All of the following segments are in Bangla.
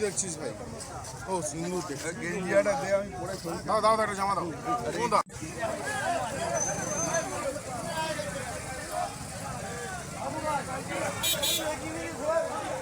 দেখছিস ভাই? ও সুন্দর দেখ। গেঞ্জিয়াটা দে আমি পরে দাও দাও দাও জামা দাও। দাও। ডুমুর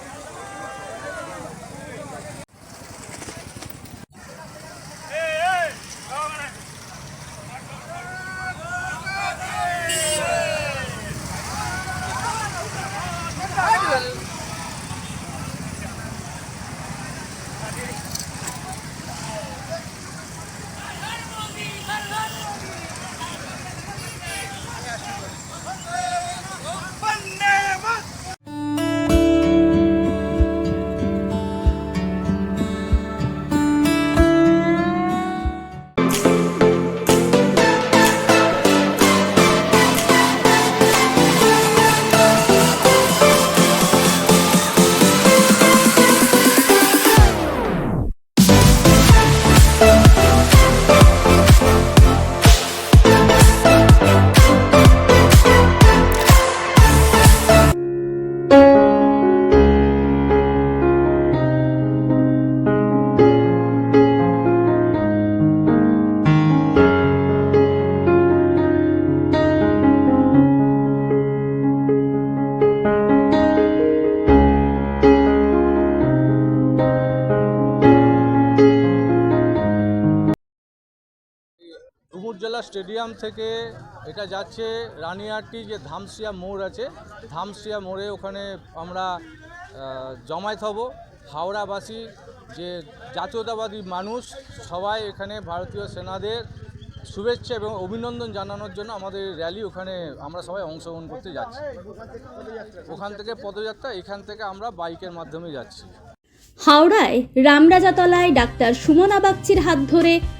জেলা স্টেডিয়াম থেকে এটা যাচ্ছে রানিয়াটি যে ধামসিয়া মোড় আছে। ধামসিয়া মোড়ে ওখানে আমরা জমায়েত হব। হাওড়াবাসী যে জাতীয়তাবাদী মানুষ, সবাই এখানে ভারতীয় সেনাদের শুভেচ্ছা এবং অভিনন্দন জানানোর জন্য আমাদের র্যালি ওখানে আমরা সবাই অংশগ্রহণ করতে যাচ্ছি। ওখান থেকে পদযাত্রা, এখান থেকে আমরা বাইকের মাধ্যমে যাচ্ছি। হাওড়ায় রামরাজাতলায় ডাক্তার সুমনা বাগচির হাত ধরে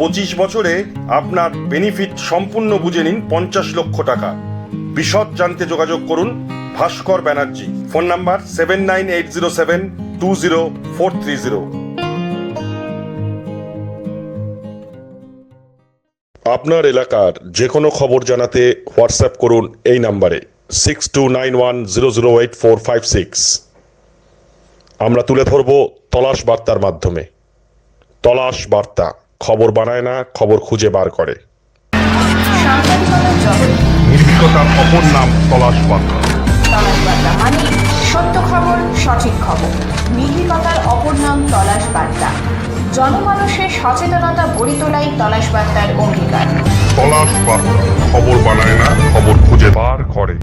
পঁচিশ বছরে আপনার বেনিফিট সম্পূর্ণ বুঝে নিন পঞ্চাশ লক্ষ টাকা। বিশদ জানতে যোগাযোগ করুন Bhaskar Banerjee. Phone number seven nine eight zero seven two zero four three zero. আপনার এলাকার যে কোনো খবর জানাতে হোয়াটসঅ্যাপ করুন এই নাম্বারে six two nine one zero zero eight four five six. আমরা তুলে ধরব তলাশ বার্তার মাধ্যমে। তলাশ বার্তা। খবর বানায় না খবর খুঁজে বার করে। নির্ভীকতার অপর নাম তলাশ বার্তা মানে সত্য খবর সঠিক খবর। নির্ভীকতার অপর নাম তলাশ বার্তা জনমানুষের সচেতনতা গড়ে তোলাই তলাশ বার্তার অঙ্গীকার। তলাশ বার্তা খবর বানায় না খবর খুঁজে বার করে।